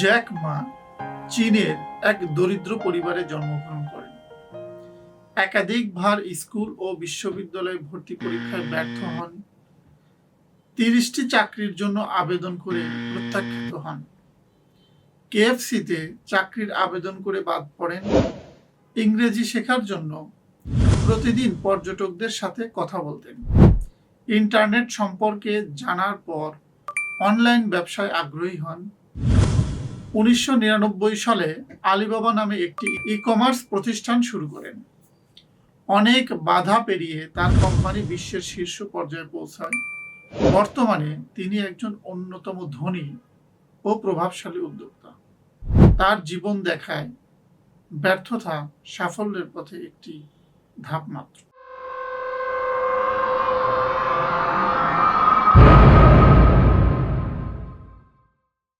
Jack Ma চীনের এক দরিদ্র পরিবারে জন্মগ্রহণ করেন। একাধিকবার স্কুল ও বিশ্ববিদ্যালয়ে ভর্তি পরীক্ষায় ব্যর্থ হন। তিরিশটি চাকরির জন্য আবেদন করে প্রত্যাখ্যাত হন। কেএফসিতে চাকরির আবেদন করে বাদ পড়েন। ইংরেজি শেখার জন্য প্রতিদিন পর্যটকদের সাথে কথা বলতেন। ইন্টারনেট সম্পর্কে জানার পর অনলাইন ব্যবসায় আগ্রহী হন। উনিশশো নিরানব্বই সালে আলিবাবা নামে একটি ই কমার্স প্রতিষ্ঠান শুরু করেন। অনেক বাধা পেরিয়ে তার কোম্পানি বিশ্বের শীর্ষ পর্যায়ে পৌঁছায়। বর্তমানে তিনি একজন অন্যতম ধনী ও প্রভাবশালী উদ্যোক্তা। তার জীবন দেখায় ব্যর্থতা সাফল্যের পথে একটি ধাপ মাত্র